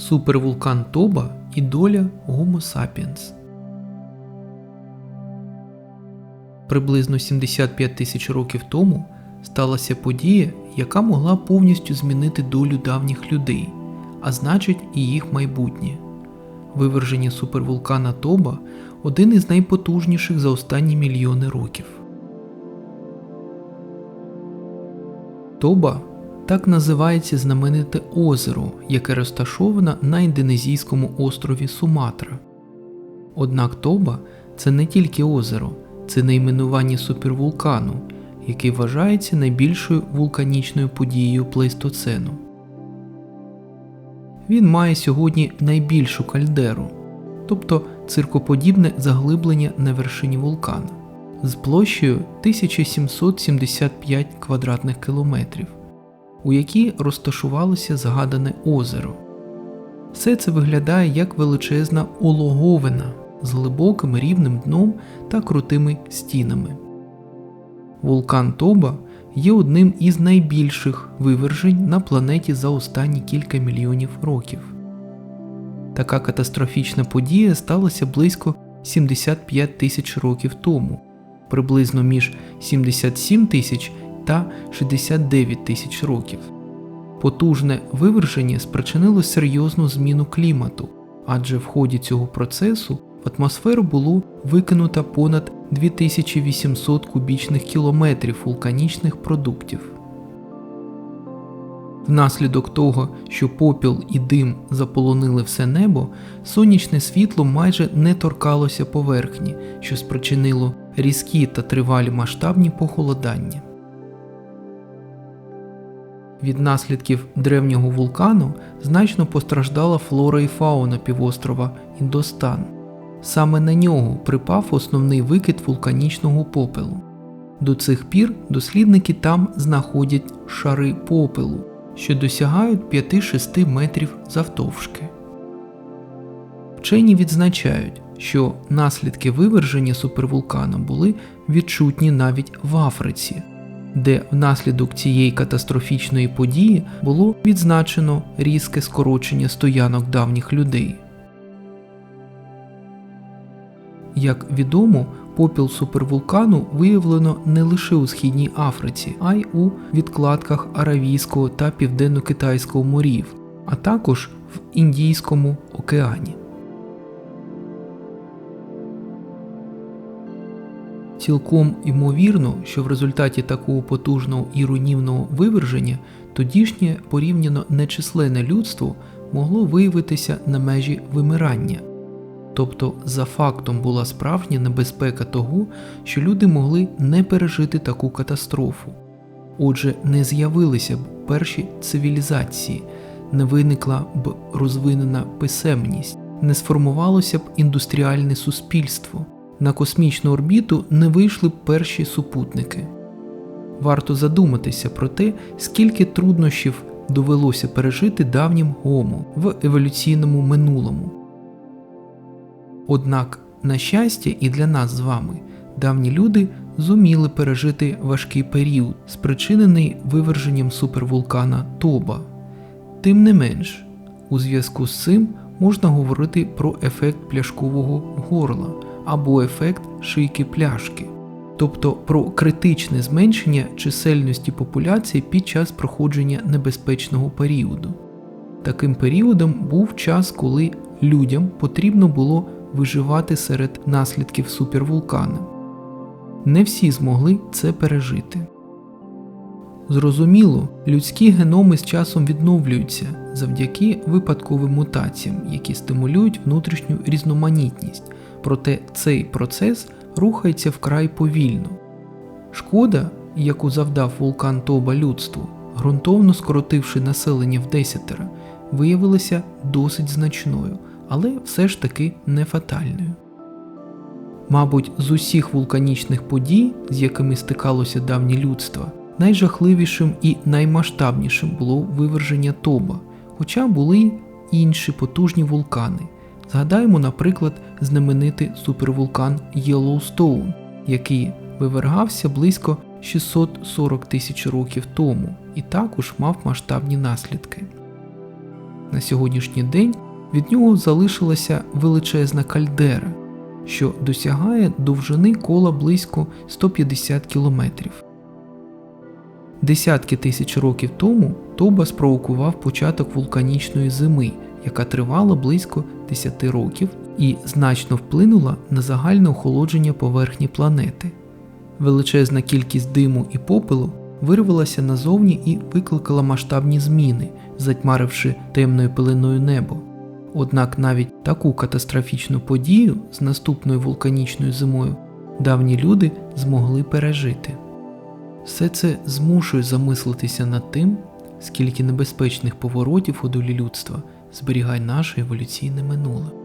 супервулкан Тоба і доля Homo sapiens. Приблизно 75 тисяч років тому сталася подія, яка могла повністю змінити долю давніх людей, а значить і їх майбутнє. Виверження супервулкана Тоба один із найпотужніших за останні мільйони років. Тоба так називається знамените озеро, яке розташоване на індонезійському острові Суматра. Однак Тоба це не тільки озеро, це найменування супервулкану, який вважається найбільшою вулканічною подією плейстоцену. Він має сьогодні найбільшу кальдеру, тобто циркоподібне заглиблення на вершині вулкана з площею 1775 квадратних кілометрів, у якій розташувалося згадане озеро. Все це виглядає як величезна ологовина з глибоким рівним дном та крутими стінами. Вулкан Тоба є одним із найбільших вивержень на планеті за останні кілька мільйонів років. Така катастрофічна подія сталася близько 75 тисяч років тому, приблизно між 77 тисяч та 69 тисяч років. Потужне виверження спричинило серйозну зміну клімату, адже в ході цього процесу в атмосферу було викинуто понад 2800 кубічних кілометрів вулканічних продуктів. Внаслідок того, що попіл і дим заполонили все небо, сонячне світло майже не торкалося поверхні, що спричинило різкі та тривалі масштабні похолодання. Від наслідків древнього вулкану значно постраждала флора і фауна півострова Індостан. Саме на нього припав основний викид вулканічного попелу. До цих пір дослідники там знаходять шари попелу, що досягають 5-6 метрів завтовшки. Вчені відзначають, що наслідки виверження супервулкану були відчутні навіть в Африці, де внаслідок цієї катастрофічної події було відзначено різке скорочення стоянок давніх людей. Як відомо, попіл супервулкану виявлено не лише у Східній Африці, а й у відкладках Аравійського та Південно-Китайського морів, а також в Індійському океані. Цілком ймовірно, що в результаті такого потужного і руйнівного виверження тодішнє порівняно нечисленне людство могло виявитися на межі вимирання. Тобто, за фактом була справжня небезпека того, що люди могли не пережити таку катастрофу. Отже, не з'явилися б перші цивілізації, не виникла б розвинена писемність, не сформувалося б індустріальне суспільство, на космічну орбіту не вийшли перші супутники. Варто задуматися про те, скільки труднощів довелося пережити давнім гому в еволюційному минулому. Однак, на щастя, і для нас з вами давні люди зуміли пережити важкий період, спричинений виверженням супервулкана Тоба. Тим не менш, у зв'язку з цим можна говорити про ефект пляшкового горла або ефект шийки пляшки, тобто про критичне зменшення чисельності популяції під час проходження небезпечного періоду. Таким періодом був час, коли людям потрібно було виживати серед наслідків супервулкана. Не всі змогли це пережити. Зрозуміло, людські геноми з часом відновлюються завдяки випадковим мутаціям, які стимулюють внутрішню різноманітність, проте цей процес рухається вкрай повільно. Шкода, яку завдав вулкан Тоба людству, ґрунтовно скоротивши населення в десятеро, виявилася досить значною але все ж таки не фатальною. Мабуть, з усіх вулканічних подій, з якими стикалося давнє людство, найжахливішим і наймасштабнішим було виверження Тоба, хоча були інші потужні вулкани. Згадаємо, наприклад, знаменитий супервулкан Єлоустоун, який вивергався близько 640 тисяч років тому і також мав масштабні наслідки. На сьогоднішній день від нього залишилася величезна кальдера, що досягає довжини кола близько 150 кілометрів. Десятки тисяч років тому Тоба спровокував початок вулканічної зими, яка тривала близько 10 років і значно вплинула на загальне охолодження поверхні планети. Величезна кількість диму і попелу вирвалася назовні і викликала масштабні зміни, затьмаривши темною пилиною небо. Однак навіть таку катастрофічну подію з наступною вулканічною зимою давні люди змогли пережити. Все це змушує замислитися над тим, скільки небезпечних поворотів у долі людства зберігає наше еволюційне минуле.